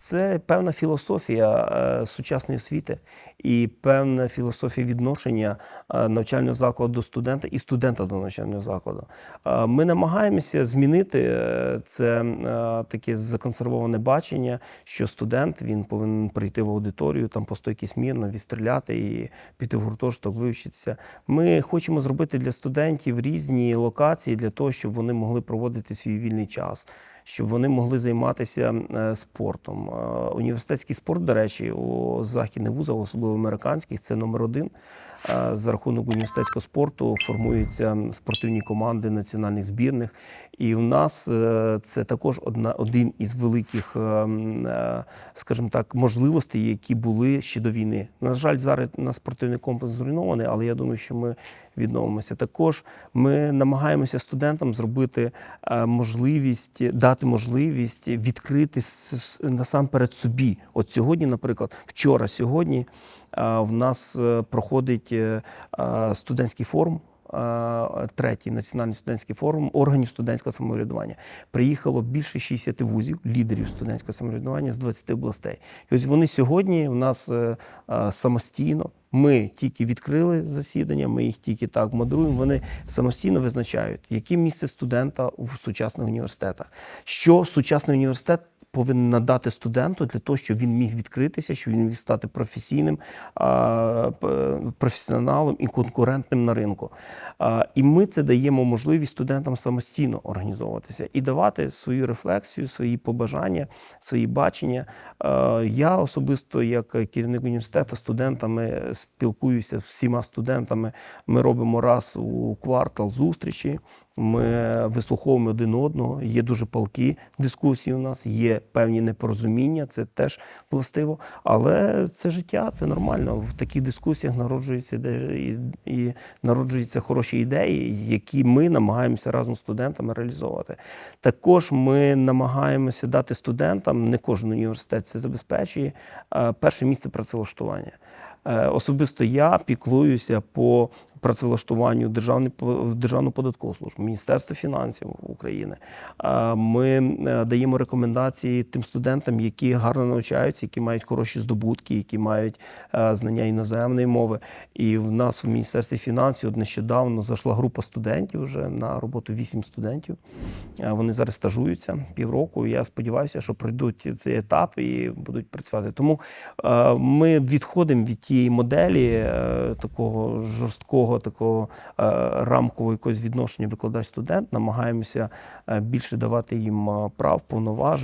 Це певна філософія е, сучасної освіти і певна філософія відношення е, навчального закладу до студента і студента до навчального закладу. Е, Ми намагаємося змінити це таке законсервоване бачення, що студент він повинен прийти в аудиторію, там постойки смірно, відстріляти і піти в гуртожиток, вивчитися. Ми хочемо зробити для студентів різні локації для того, щоб вони могли проводити свій вільний час щоб вони могли займатися е, спортом. Е, Університетський спорт, до речі, у західних вузах, особливо американських, це номер один. Е, За рахунок університетського спорту формуються спортивні команди національних збірних. І в нас це також одна, один із великих, е, м, е, скажімо так, можливостей, які були ще до війни. На жаль, зараз наш спортивний комплекс зруйнований, але я думаю, що ми відновимося. Також ми намагаємося студентам зробити можливість, дати можливість відкрити насамперед собі. От сьогодні, наприклад, вчора, сьогодні в нас е, проходить е, студентський форум. Третій національний студентський форум органів студентського самоврядування. Приїхало більше 60 вузів, лідерів студентського самоврядування з 20 областей. І ось вони сьогодні в нас е, самостійно. Ми тільки відкрили засідання, ми їх тільки так модеруємо. Вони самостійно визначають, яке місце студента в сучасних університетах, що сучасний університет повинен надати студенту для того, щоб він міг відкритися, щоб він міг стати професійним професіоналом і конкурентним на ринку. І ми це даємо можливість студентам самостійно організовуватися і давати свою рефлексію, свої побажання, свої бачення. Я особисто, як керівник університету, студентами спілкуюся з всіма студентами. Ми робимо раз у квартал зустрічі. Ми вислуховуємо один одного. Є дуже палкі дискусії у нас, є певні непорозуміння, це теж властиво. Але це життя, це нормально. В таких дискусіях народжуються і, і народжуються хороші ідеї, які ми намагаємося разом з студентами реалізовувати. Також ми намагаємося дати студентам, не кожен університет це забезпечує, е, перше місце працевлаштування. Е, Особисто я піклуюся по працевлаштуванню державної по- Державну податкову службу, Міністерство фінансів України. Ми е, даємо рекомендації тим студентам, які гарно навчаються, які мають хороші здобутки, які мають е, знання іноземної мови. І в нас в Міністерстві фінансів нещодавно зайшла група студентів вже на роботу 8 студентів. Е, Вони зараз стажуються півроку. Я сподіваюся, що пройдуть цей етап і будуть працювати. Тому ми відходимо від тієї моделі такого жорсткого, такого е, рамкового якогось відношення викладач-студент, намагаємося е, більше давати їм е, прав, повноважень.